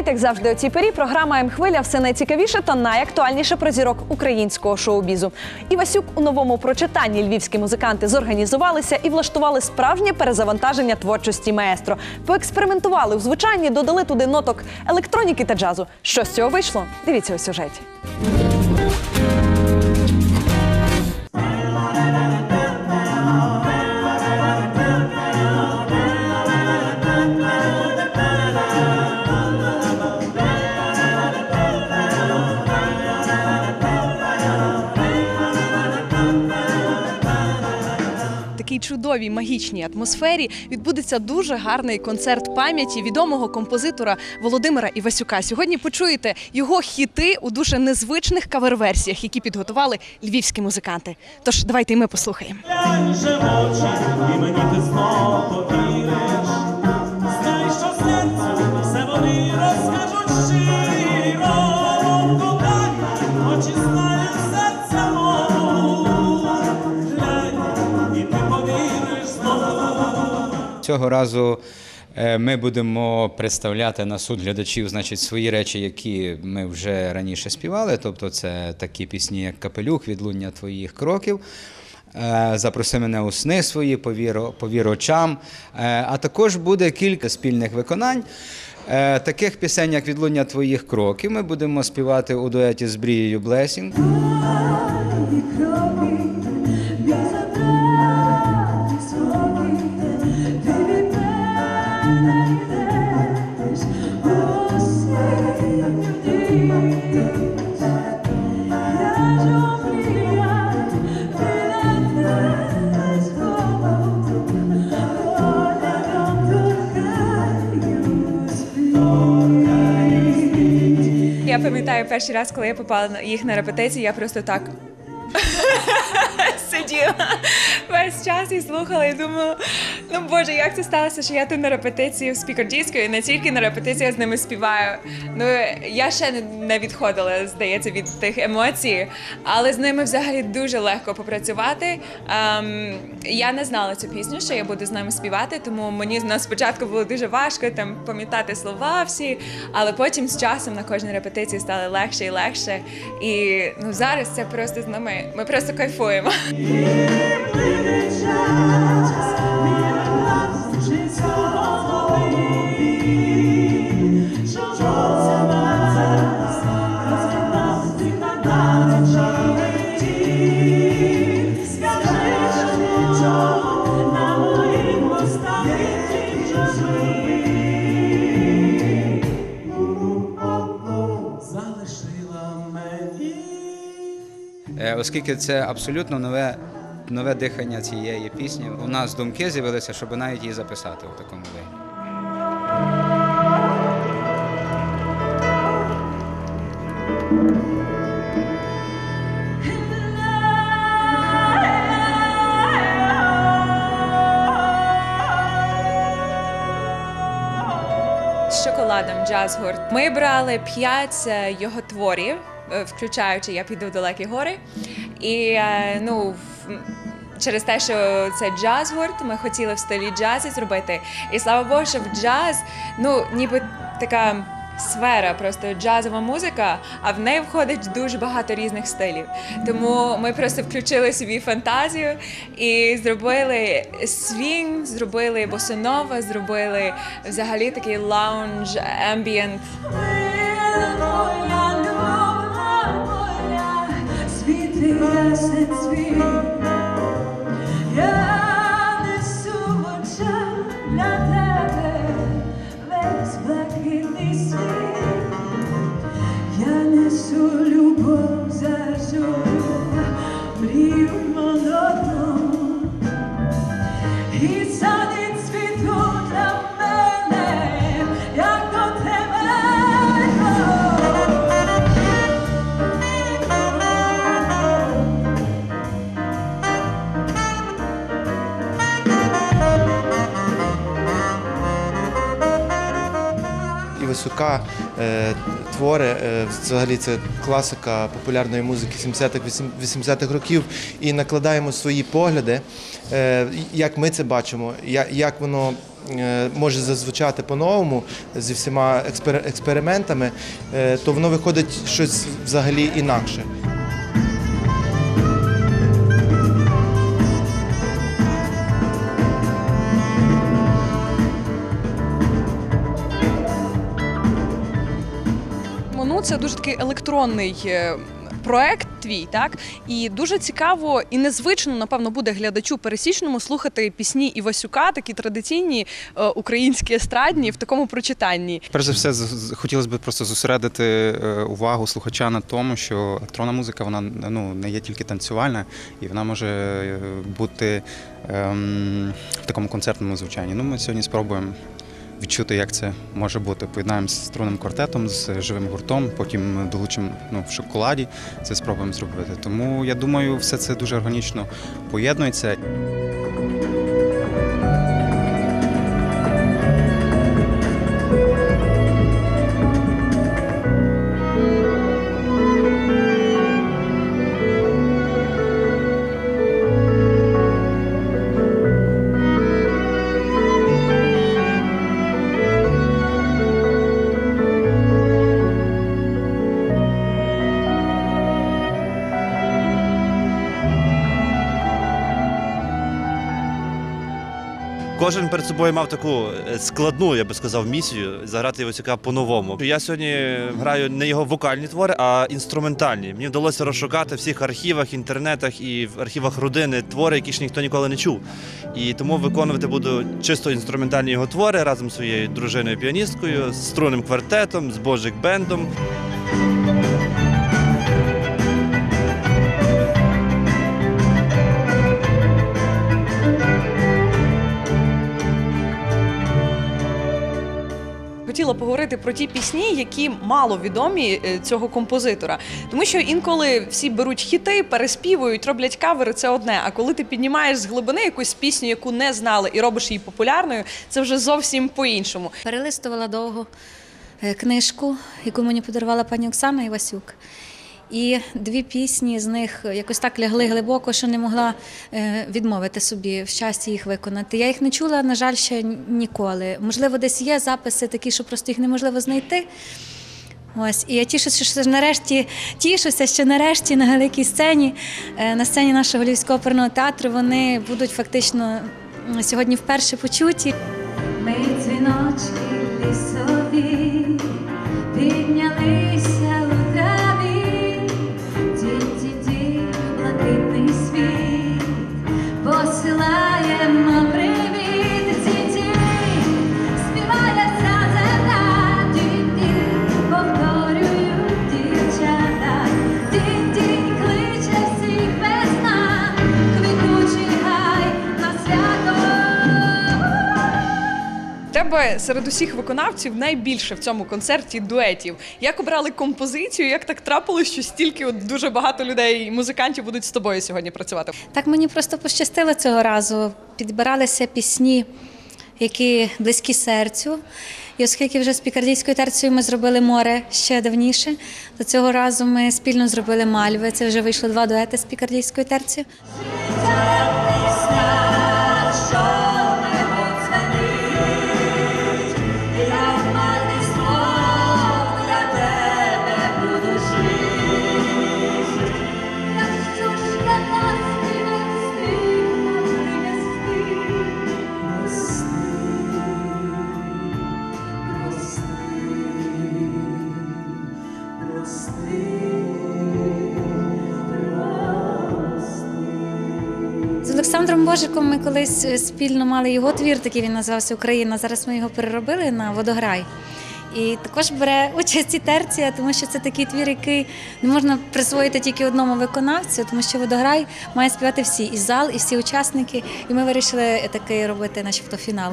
Привіт, як завжди, у цій порі. Програма М-хвиля все найцікавіше та найактуальніше про зірок українського шоу-бізу. Івасюк у новому прочитанні львівські музиканти зорганізувалися і влаштували справжнє перезавантаження творчості маестро. Поекспериментували у звучанні, додали туди ноток електроніки та джазу. Що з цього вийшло? Дивіться у сюжеті. Такій чудовій магічній атмосфері відбудеться дуже гарний концерт пам'яті відомого композитора Володимира Івасюка. Сьогодні почуєте його хіти у дуже незвичних кавер-версіях, які підготували львівські музиканти. Тож давайте і ми послухаємо. І мені ти знов повіриш. Цього разу е, ми будемо представляти на суд глядачів значить, свої речі, які ми вже раніше співали. Тобто це такі пісні, як Капелюх, відлуння твоїх кроків. е, Запроси мене у сни свої, повір, очам. Е, А також буде кілька спільних виконань. Таких пісень, як відлуння твоїх кроків, ми будемо співати у дуеті з Брією Блесінг. Пам'ятаю перший раз, коли я попала їх на репетицію, я просто так сиділа весь час і слухала, і думала, ну боже, як це сталося, що я тут на репетиції в спікардійської, не тільки на репетиції я з ними співаю. Ну я ще не відходила, здається, від тих емоцій, але з ними взагалі дуже легко попрацювати. Ем, я не знала цю пісню, що я буду з ними співати, тому мені на спочатку було дуже важко там пам'ятати слова всі, але потім з часом на кожній репетиції стало легше і легше. І ну зараз це просто з нами. Ми просто кайфуємо. Keep living, child. Оскільки це абсолютно нове, нове дихання цієї пісні, у нас думки з'явилися, щоб навіть її записати у такому вигляді. з шоколадом джаз гурт. Ми брали п'ять е, його творів, е, включаючи Я піду в далекі гори. І е, ну. Через те, що це джаз гурт, ми хотіли в стилі джазі зробити. І слава Богу, що в джаз, ну ніби така сфера, просто джазова музика, а в неї входить дуже багато різних стилів. Тому ми просто включили собі фантазію і зробили свінг, зробили босонова, зробили взагалі такий лаунж, ембієнт. blessed spirit Івасюка е, твори, е, взагалі це класика популярної музики 70-х, 80-х років, і накладаємо свої погляди, е, як ми це бачимо, як воно може зазвучати по-новому зі всіма експер- експериментами, то воно виходить щось взагалі інакше. Це дуже такий електронний е, проект твій, так? І дуже цікаво і незвично, напевно, буде глядачу пересічному слухати пісні Івасюка, такі традиційні е, українські естрадні в такому прочитанні. Перш за все, з- хотілося б просто зосередити е, увагу слухача на тому, що електронна музика вона ну, не є тільки танцювальна, і вона може бути ем, в такому концертному звучанні. Ну, ми сьогодні спробуємо відчути, як це може бути. Поєднаємося з струнним квартетом, з живим гуртом, потім долучимо ну, в шоколаді. Це спробуємо зробити. Тому я думаю, все це дуже органічно поєднується. Кожен перед собою мав таку е, складну, я би сказав, місію заграти Івасюка по-новому. Я сьогодні граю не його вокальні твори, а інструментальні. Мені вдалося розшукати всіх архівах, інтернетах і в архівах родини твори, які ж ніхто ніколи не чув. І тому виконувати буду чисто інструментальні його твори разом зі своєю дружиною піаністкою, з струнним квартетом, з Божик бендом. Хотіла поговорити про ті пісні, які мало відомі е, цього композитора. Тому що інколи всі беруть хіти, переспівують, роблять кавери, це одне. А коли ти піднімаєш з глибини якусь пісню, яку не знали, і робиш її популярною, це вже зовсім по-іншому. Перелистувала довго е, книжку, яку мені подарувала пані Оксана Івасюк. І дві пісні з них якось так лягли глибоко, що не могла е, відмовити собі в щасті їх виконати. Я їх не чула, на жаль, ще ніколи. Можливо, десь є записи такі, що просто їх неможливо знайти. Ось, і я тішуся, що нарешті тішуся, що нарешті на великій сцені, е, на сцені нашого Львівського оперного театру, вони будуть фактично сьогодні вперше почуті. Ми дзвіночки Тебе серед усіх виконавців найбільше в цьому концерті дуетів. Як обрали композицію? Як так трапилось, що стільки от дуже багато людей і музикантів будуть з тобою сьогодні працювати? Так мені просто пощастило цього разу. Підбиралися пісні, які близькі серцю. І оскільки вже з пікардійською терцією ми зробили море ще давніше, то цього разу ми спільно зробили мальви. Це вже вийшло два дуети з пікардійською терцією. Ми колись е, спільно мали його твір, такий він називався Україна. Зараз ми його переробили на водограй. І також бере участь і терція, тому що це такий твір, який не можна присвоїти тільки одному виконавцю, тому що водограй має співати всі, і зал, і всі учасники. І ми вирішили такий робити, начебто, фінал.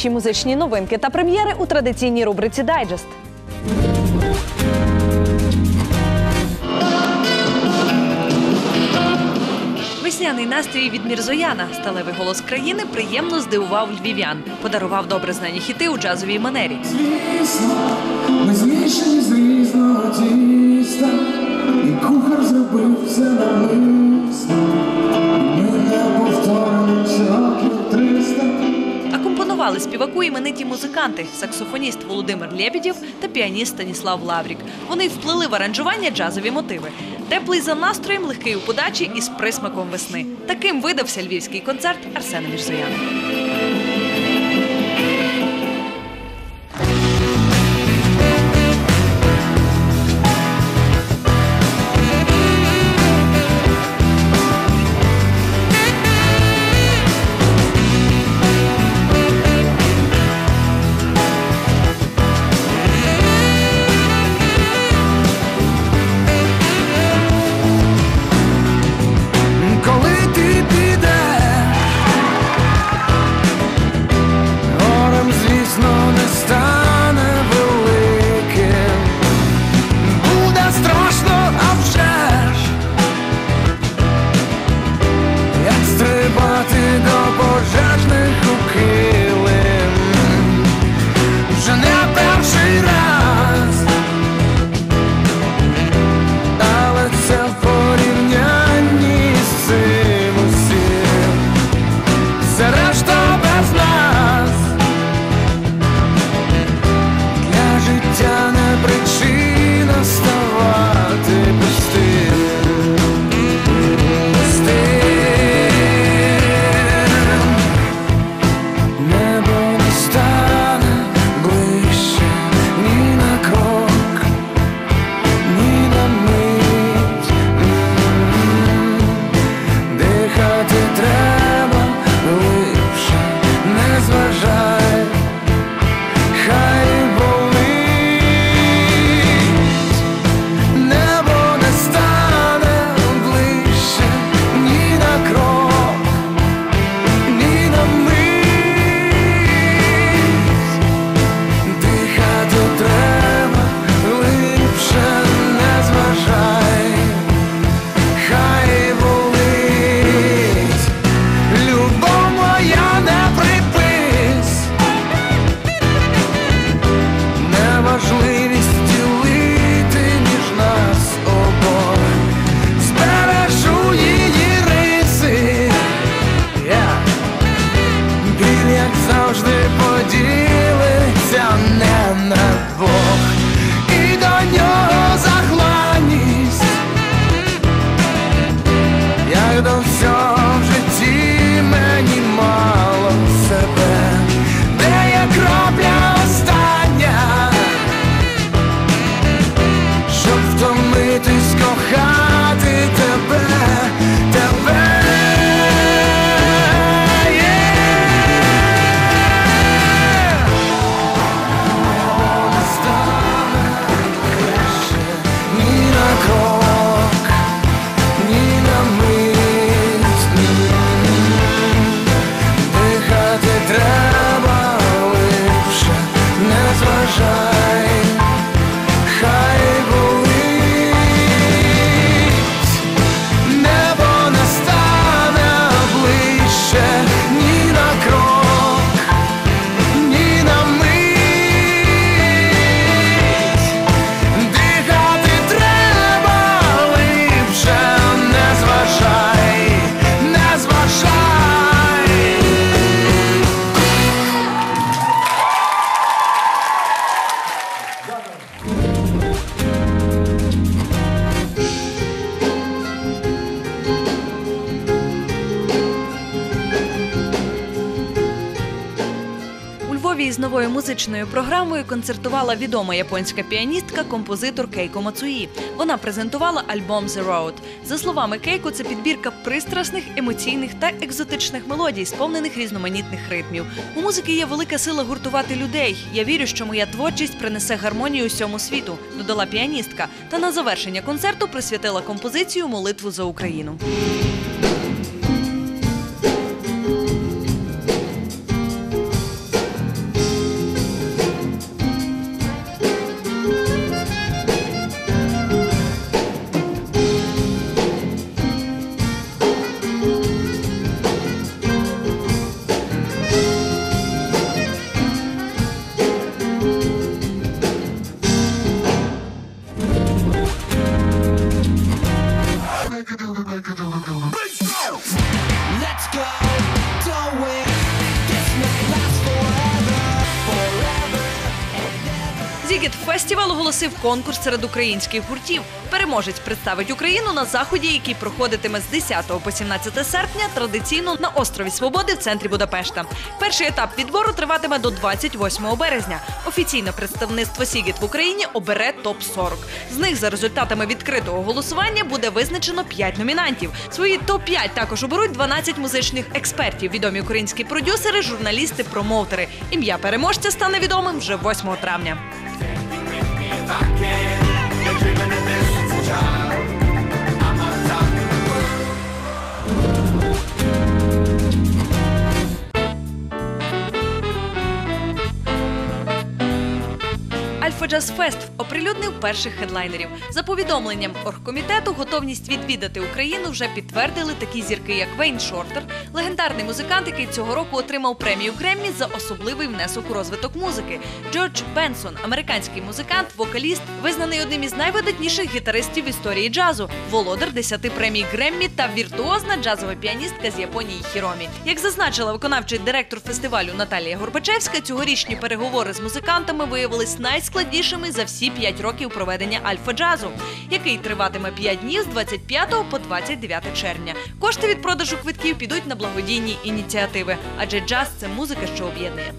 Найцікавіші музичні новинки та прем'єри у традиційній рубриці Дайджест. Весняний настрій від Мірзояна, сталевий голос країни, приємно здивував львів'ян. Подарував добре знані хіти у джазовій манері. Звісно, ми змішані з різного тіста, і кухар зробив все навмисно. Акомпонували співаку імениті музиканти, саксофоніст Володимир Лєбідєв та піаніст Станіслав Лаврік. Вони вплили в аранжування джазові мотиви. Теплий за настроєм, легкий у подачі і з присмаком весни. Таким видався львівський концерт Арсена Мірзояна. Решта без ty skochany музичною програмою концертувала відома японська піаністка, композитор Кейко Мацуї. Вона презентувала альбом «The Road». За словами Кейко, це підбірка пристрасних, емоційних та екзотичних мелодій, сповнених різноманітних ритмів. У музики є велика сила гуртувати людей. Я вірю, що моя творчість принесе гармонію усьому світу, додала піаністка. Та на завершення концерту присвятила композицію Молитву за Україну. Оголосив конкурс серед українських гуртів. Переможець представить Україну на заході, який проходитиме з 10 по 17 серпня традиційно на острові Свободи в центрі Будапешта. Перший етап відбору триватиме до 28 березня. Офіційне представництво Сігіт в Україні обере топ 40 З них за результатами відкритого голосування буде визначено 5 номінантів. Свої топ 5 також оберуть 12 музичних експертів, відомі українські продюсери, журналісти, промоутери. Ім'я переможця стане відомим вже 8 травня. Альфа Джаз Фест оприлюднив перших хедлайнерів. За повідомленням оргкомітету, готовність відвідати Україну вже підтвердили такі зірки, як Вейн Шортер, легендарний музикант, який цього року отримав премію Греммі за особливий внесок у розвиток музики. Джордж Бенсон, американський музикант, вокаліст, визнаний одним із найвидатніших гітаристів в історії джазу, володар 10 премій Греммі та віртуозна джазова піаністка з Японії Хіромі. Як зазначила виконавчий директор фестивалю Наталія Горбачевська, цьогорічні переговори з музикантами виявились найскладнішими за всі 5 років проведення альфа джазу, який триватиме 5 днів з 25 по 29 червня. Кошти від продажу квитків підуть на благодійні ініціативи, адже джаз це музика, що об'єднує.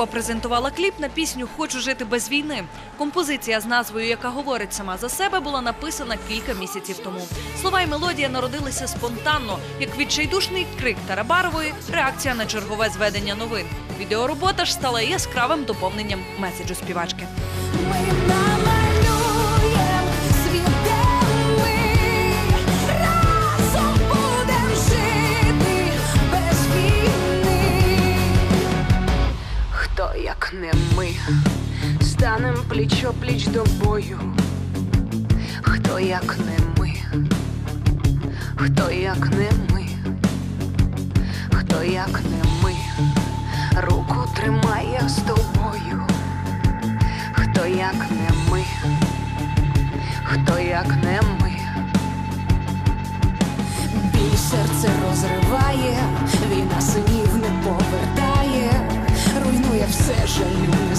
Оксана презентувала кліп на пісню Хочу жити без війни. Композиція з назвою, яка говорить сама за себе, була написана кілька місяців тому. Слова й мелодія народилися спонтанно, як відчайдушний крик Тарабарової, реакція на чергове зведення новин. Відеоробота ж стала яскравим доповненням меседжу співачки. Не ми, станем пліч-о-пліч до бою. Хто як не ми, хто як не ми, хто як не ми, руку тримає з тобою. Хто як не ми, хто як не ми. Біль серце розриває, війна синів не повертає, руйнує все, жалю не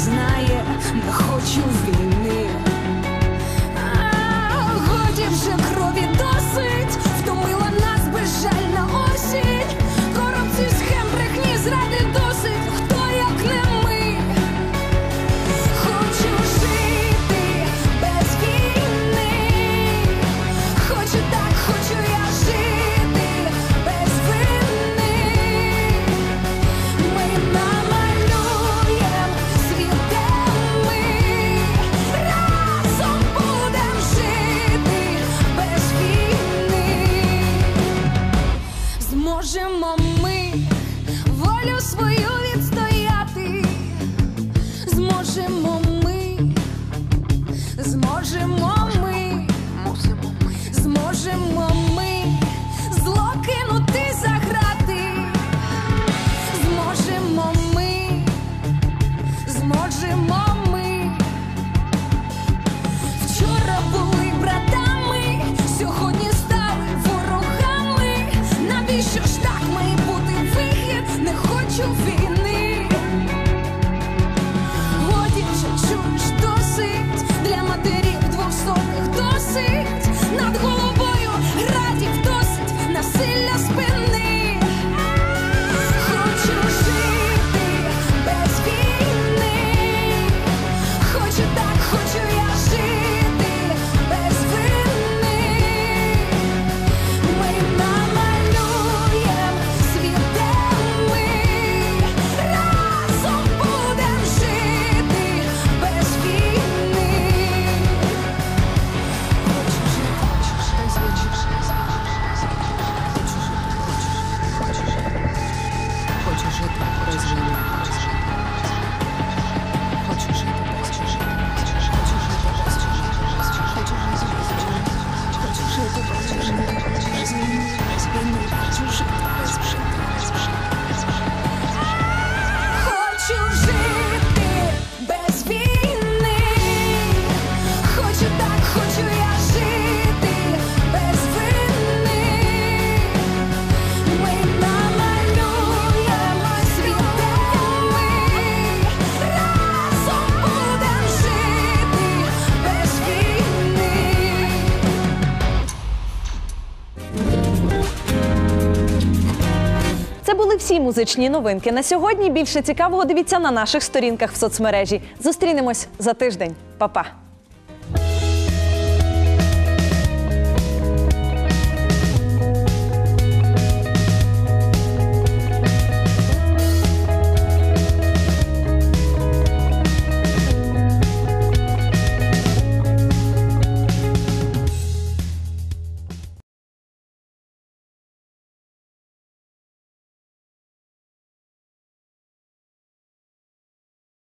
Всі музичні новинки. На сьогодні більше цікавого дивіться на наших сторінках в соцмережі. Зустрінемось за тиждень. Па-па!